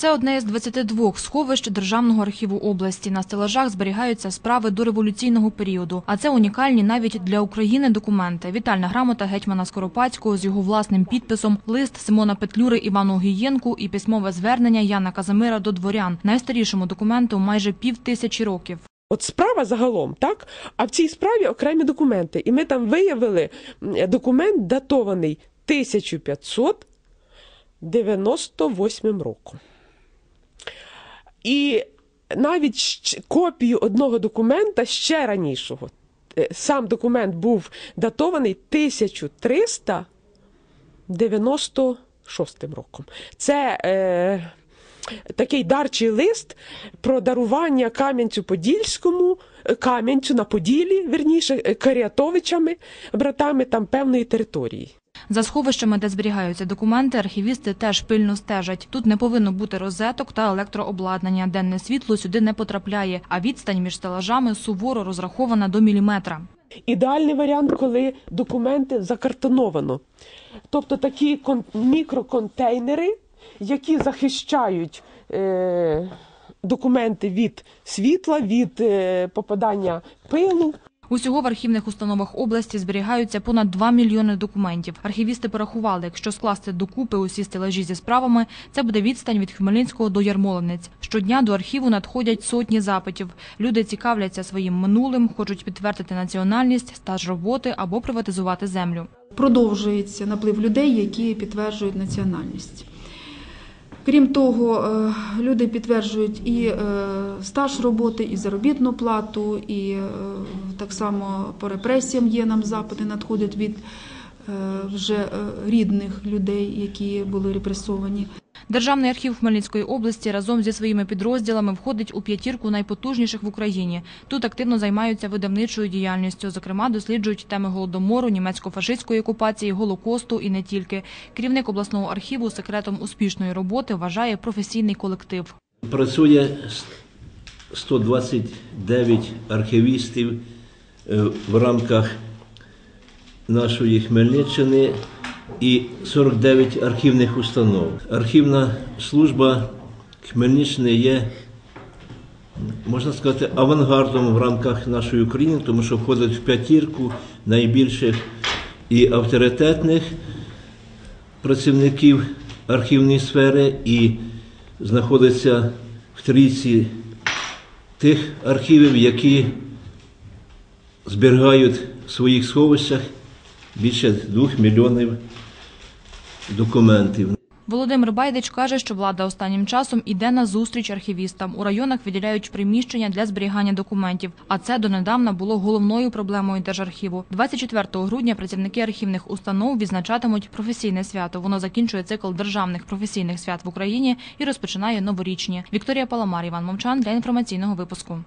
Це одне із 22 сховищ Державного архіву області. На стелажах зберігаються справи до революційного періоду. А це унікальні навіть для України документи. Вітальна грамота гетьмана Скоропадського з його власним підписом, лист Симона Петлюри Івану Гієнку і письмове звернення Яна Казимира до дворян. Найстарішому документу майже пів тисячі років. От справа загалом, так? А в цій справі окремі документи. І ми там виявили документ, датований 1598 роком. І навіть копію одного документа ще ранішого. Е, Сам документ був датований 1396 роком. Це е, такий дарчий лист про дарування Кам'янцю-Подільському, е, Кам'янцю на Поділі, верніше, е, Каріатовичами, братами там певної території. За сховищами, де зберігаються документи, архівісти теж пильно стежать. Тут не повинно бути розеток та електрообладнання. Денне світло сюди не потрапляє, а відстань між стелажами суворо розрахована до міліметра. Ідеальний варіант, коли документи закартоновано. Тобто такі кон- мікроконтейнери, які захищають е, документи від світла, від е, попадання пилу. Усього в архівних установах області зберігаються понад 2 мільйони документів. Архівісти порахували, якщо скласти докупи усі стелажі зі справами, це буде відстань від Хмельницького до Ярмолинець. Щодня до архіву надходять сотні запитів. Люди цікавляться своїм минулим, хочуть підтвердити національність, стаж роботи або приватизувати землю. продовжується наплив людей, які підтверджують національність. Крім того, е, люди підтверджують і е, стаж роботи, і заробітну плату, і е, так само по репресіям є нам запити, надходять від е, вже е, рідних людей, які були репресовані. Державний архів Хмельницької області разом зі своїми підрозділами входить у п'ятірку найпотужніших в Україні. Тут активно займаються видавничою діяльністю. Зокрема, досліджують теми голодомору, німецько-фашистської окупації, голокосту і не тільки. Керівник обласного архіву секретом успішної роботи вважає професійний колектив. Працює с- 129 архівістів в рамках нашої Хмельниччини і 49 архівних установ. Архівна служба Хмельниччини є, можна сказати, авангардом в рамках нашої України, тому що входить в п'ятірку найбільших і авторитетних працівників архівної сфери і знаходиться в трійці тих архівів, які зберігають в своїх сховищах більше двох мільйонів документів. Володимир Байдич каже, що влада останнім часом іде на зустріч архівістам. У районах виділяють приміщення для зберігання документів. А це донедавна було головною проблемою Держархіву. 24 грудня працівники архівних установ відзначатимуть професійне свято. Воно закінчує цикл державних професійних свят в Україні і розпочинає новорічні. Вікторія Паламар, Іван Мовчан для інформаційного випуску.